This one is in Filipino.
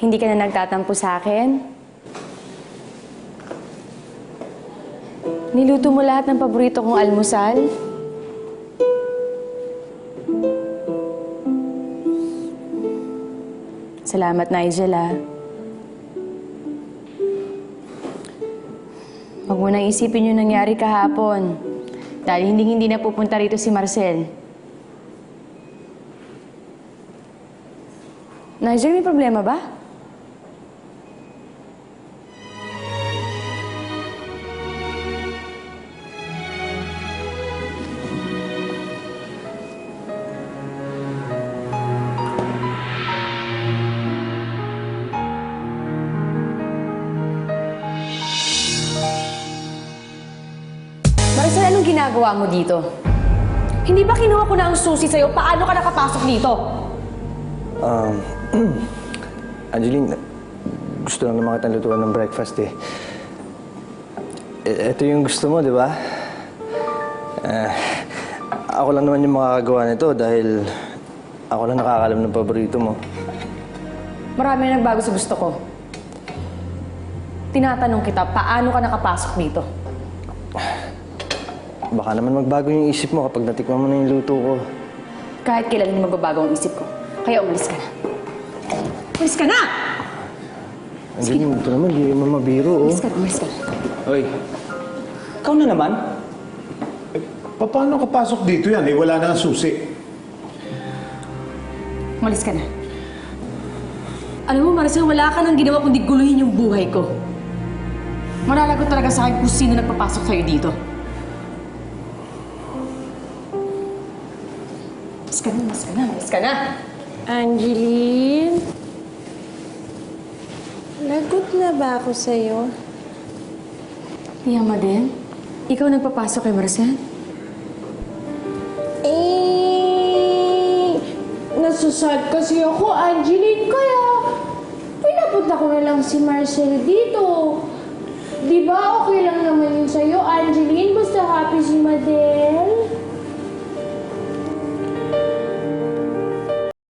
Hindi ka na nagtatampo sa akin? Niluto mo lahat ng paborito kong almusal? Salamat, Nigel, ah. Huwag mo nang isipin yung nangyari kahapon. Dahil hindi-hindi na pupunta rito si Marcel. Nigel, may problema ba? Ginagawa mo dito? Hindi ba kinuha ko na ang susi sa'yo? Paano ka nakapasok dito? Um, Angeline, gusto lang naman kitang lutuan ng breakfast eh. E- Ito yung gusto mo, di ba? Eh, ako lang naman yung makakagawa nito dahil ako lang nakakalam ng paborito mo. Marami na nagbago sa gusto ko. Tinatanong kita, paano ka nakapasok dito? Baka naman magbago yung isip mo kapag natikman mo na yung luto ko. Kahit kailan hindi magbabago ang isip ko. Kaya umalis ka na. Umalis ka na! Angeline, ito naman, di mo mabiro, oh. Umalis ka na, umalis ka na. Hoy, ikaw na naman? Pa- Paano ka pasok dito yan? Eh, wala na ang susi. Umalis ka na. Alam mo, Maricel, wala ka nang ginawa kundi guluhin yung buhay ko. Malalagot talaga sa akin kung sino nagpapasok sa'yo dito. Umalis ka na, umalis ka na, umalis ka na! Angeline? Lagot na ba ako sa'yo? Yama din? Ikaw nagpapasok kay Maricel? Eh, nasusad kasi ako, Angeline, kaya pinapunta ko na lang si Marcel dito. Di ba okay lang naman yun sa'yo, Angeline? Basta happy si Madel?